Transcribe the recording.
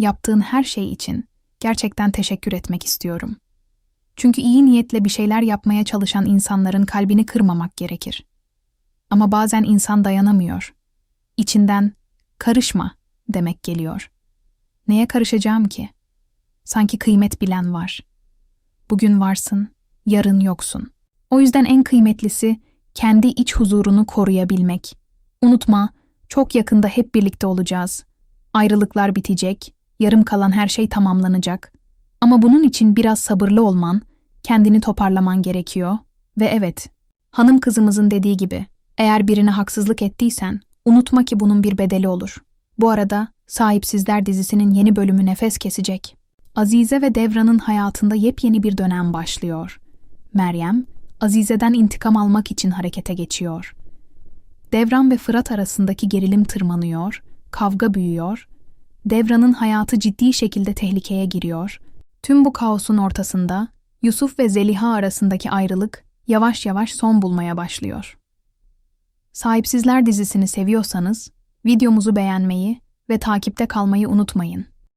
yaptığın her şey için gerçekten teşekkür etmek istiyorum. Çünkü iyi niyetle bir şeyler yapmaya çalışan insanların kalbini kırmamak gerekir. Ama bazen insan dayanamıyor. İçinden karışma demek geliyor. Neye karışacağım ki? Sanki kıymet bilen var. Bugün varsın, yarın yoksun. O yüzden en kıymetlisi kendi iç huzurunu koruyabilmek. Unutma, çok yakında hep birlikte olacağız. Ayrılıklar bitecek, yarım kalan her şey tamamlanacak. Ama bunun için biraz sabırlı olman, kendini toparlaman gerekiyor. Ve evet, hanım kızımızın dediği gibi, eğer birine haksızlık ettiysen, unutma ki bunun bir bedeli olur. Bu arada Sahipsizler dizisinin yeni bölümü nefes kesecek. Azize ve Devran'ın hayatında yepyeni bir dönem başlıyor. Meryem, Azize'den intikam almak için harekete geçiyor. Devran ve Fırat arasındaki gerilim tırmanıyor, kavga büyüyor, Devran'ın hayatı ciddi şekilde tehlikeye giriyor. Tüm bu kaosun ortasında Yusuf ve Zeliha arasındaki ayrılık yavaş yavaş son bulmaya başlıyor. Sahipsizler dizisini seviyorsanız videomuzu beğenmeyi ve takipte kalmayı unutmayın.